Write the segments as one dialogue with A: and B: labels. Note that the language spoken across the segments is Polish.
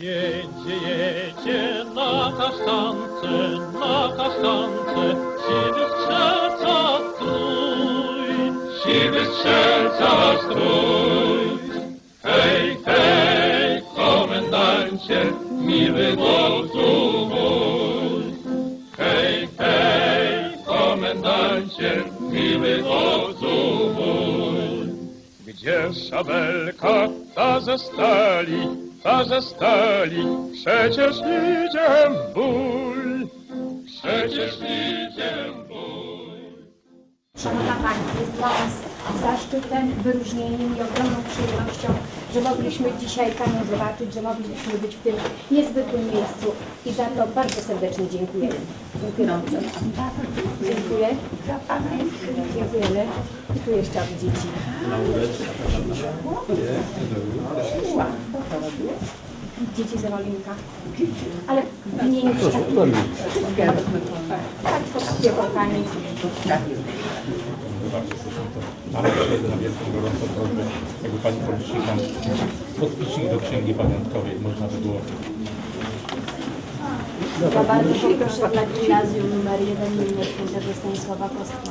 A: Jedzie, jedzie na kasztance, na kasztance, siwy strzelca strój, siwy strzelca strój. Hej, hej, komendancie, miły wodzu komendancie, miły wodzu mój. Gdzie szabelka ta ze stali, ta ze stali, przecież idzie bój, przecież idzie bój.
B: Szanowna Pani, jest dla nas zaszczytem, wyróżnieniem i ogromną przyjemnością, że mogliśmy dzisiaj Panią zobaczyć, że mogliśmy być w tym niezwykłym miejscu i za to bardzo serdecznie dziękujemy. Dziękuję bardzo. Dziękuję. Dziękujemy. I tu jeszcze od dzieci. Dzieci z Ewalinka. Ale w imieniu wszystkich. Tak, z opiekonkami.
C: Ale jeszcze na wielką gorącą prośbę, jakby Pani policzyła nam podpisik do księgi pamiątkowej, można by było
B: Ja bardzo poproszę dla gimnazjum numer 1 imienia świętego Stanisława Kostki.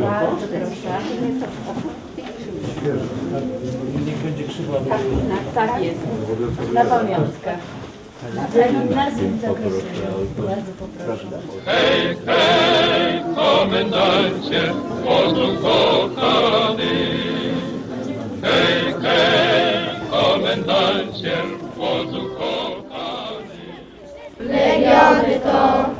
B: Bardzo proszę.
C: Niech będzie krzywła do
B: Tak, tak jest. Na pamiątkę. Dla gimnazjum zapraszam. Bardzo poproszę.
A: Hej, hej, komendancie, Bożu kochany. Hej, hej, komendancie, Bożu kochany. To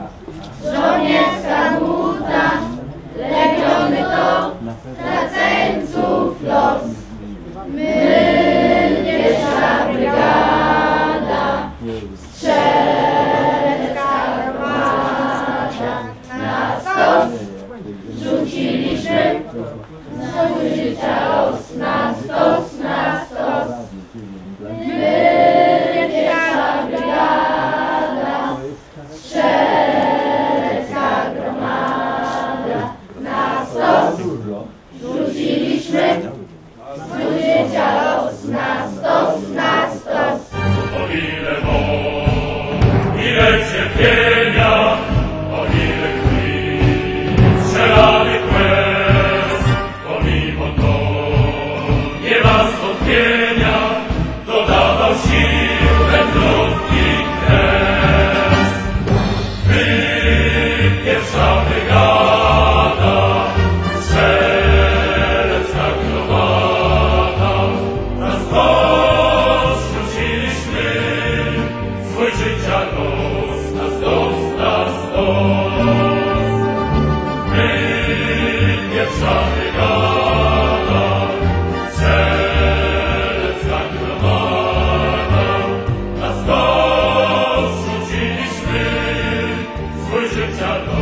A: życia do